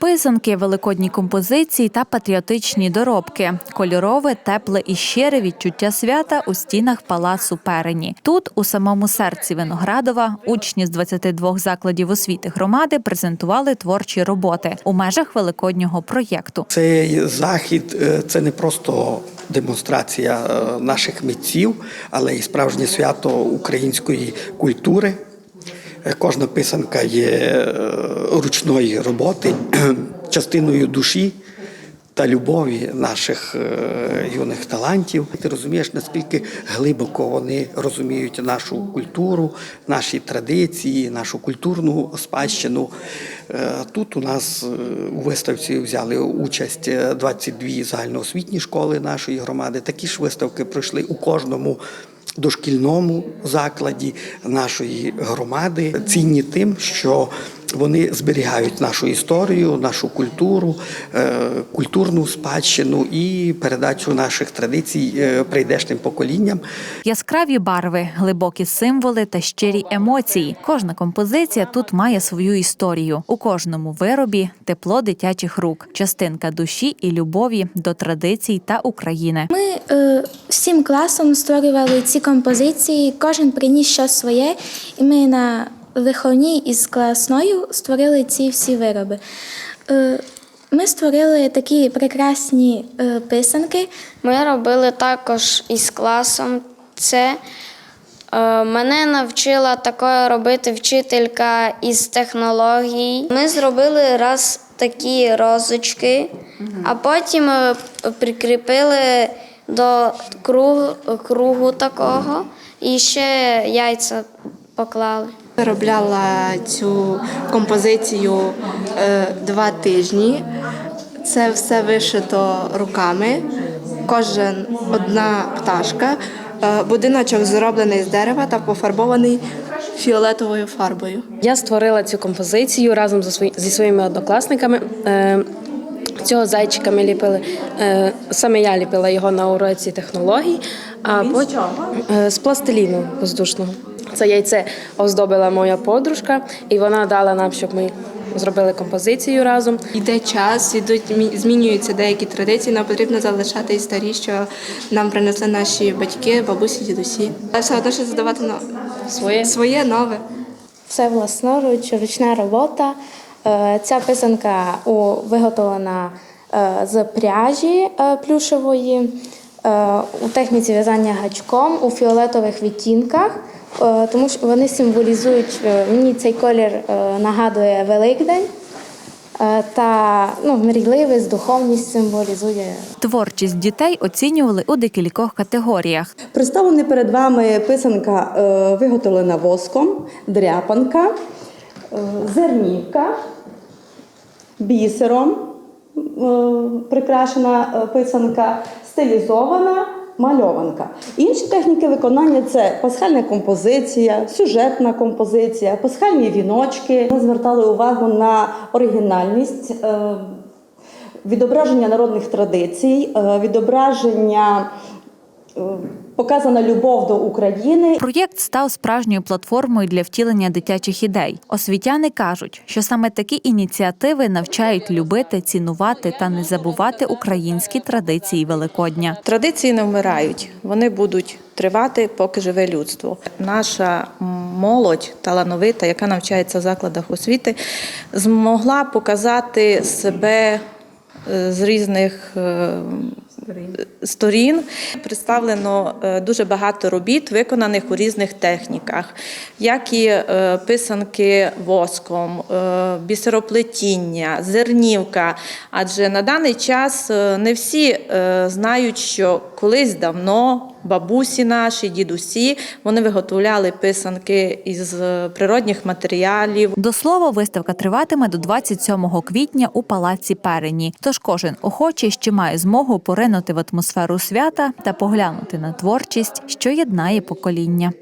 Писанки, великодні композиції та патріотичні доробки, кольорове, тепле і щире відчуття свята у стінах палацу Перені. Тут, у самому серці Виноградова, учні з 22 закладів освіти громади презентували творчі роботи у межах великоднього проєкту. Цей захід е, це не просто демонстрація е, наших митців, але й справжнє свято української культури. Кожна писанка є е, ручної роботи, частиною душі та любові наших е, юних талантів. Ти розумієш, наскільки глибоко вони розуміють нашу культуру, наші традиції, нашу культурну спадщину. Е, Тут у нас у виставці взяли участь е, 22 загальноосвітні школи нашої громади. Такі ж виставки пройшли у кожному дошкільному закладі нашої громади. Цінні тим, що вони зберігають нашу історію, нашу культуру, е, культурну спадщину і передачу наших традицій е, прийдешнім поколінням. Яскраві барви, глибокі символи та щирі емоції. Кожна композиція тут має свою історію. У кожному виробі тепло дитячих рук, частинка душі і любові до традицій та України. Ми е, всім класом створювали ці композиції, кожен приніс щось своє, і ми на виховній із класною створили ці всі вироби. Е, ми створили такі прекрасні е, писанки. Ми робили також із класом це. Е, Мене навчила такое робити вчителька із технологій. Ми зробили раз такі розочки, а потім прикріпили до кругу, кругу такого і ще яйця поклали. Виробляла цю композицію е, два тижні. Це все вишито руками. Кожен одна пташка. Е, Будиночок зроблений з дерева та пофарбований фіолетовою фарбою. Я створила цю композицію разом зі свої- зі своїми однокласниками. Е, Цього зайчика ми ліпили. Саме я ліпила його на уроці технологій, а потім з пластиліну воздушного. Це яйце оздобила моя подружка, і вона дала нам, щоб ми зробили композицію разом. Йде час, ідуть змінюються деякі традиції. Нам потрібно залишати і старі, що нам принесли наші батьки, бабусі, дідусі. Але все одно ще задавати но- Своє своє нове. Це власноруч, ручна робота. Е, Ця писанка виготовлена е, з пряжі е, плюшевої у техніці в'язання гачком у фіолетових відтінках, тому що вони символізують, е, мені цей колір е, нагадує Великдень. е, Та ну, мрійливість, духовність символізує Творчість дітей оцінювали у декількох категоріях. Представлена перед вами писанка е, виготовлена воском, дряпанка, е, зернівка, бісером е, прикрашена е, писанка, стилізована. Мальованка. Інші техніки виконання це пасхальна композиція, сюжетна композиція, пасхальні віночки. Ми звертали увагу на оригінальність, е, відображення народних традицій, е, відображення показана любов до України. Проєкт став справжньою платформою для втілення дитячих ідей. Освітяни кажуть, що саме такі ініціативи навчають любити, цінувати та не забувати українські традиції Великодня. Традиції не вмирають, вони будуть тривати, поки живе людство. Наша молодь талановита, яка навчається в закладах освіти, змогла показати себе е, з різних е, сторін. Представлено е, дуже багато робіт, виконаних у різних техніках, як і е, писанки воском, е, бісероплетіння, зернівка. Адже на даний час не всі знають, що колись давно бабусі наші, дідусі, вони виготовляли писанки із е, природних матеріалів. До слова, виставка триватиме до 27 квітня у палаці Перені. Тож кожен охочий ще має змогу поринути в атмосферу свята та поглянути на творчість, що єднає покоління.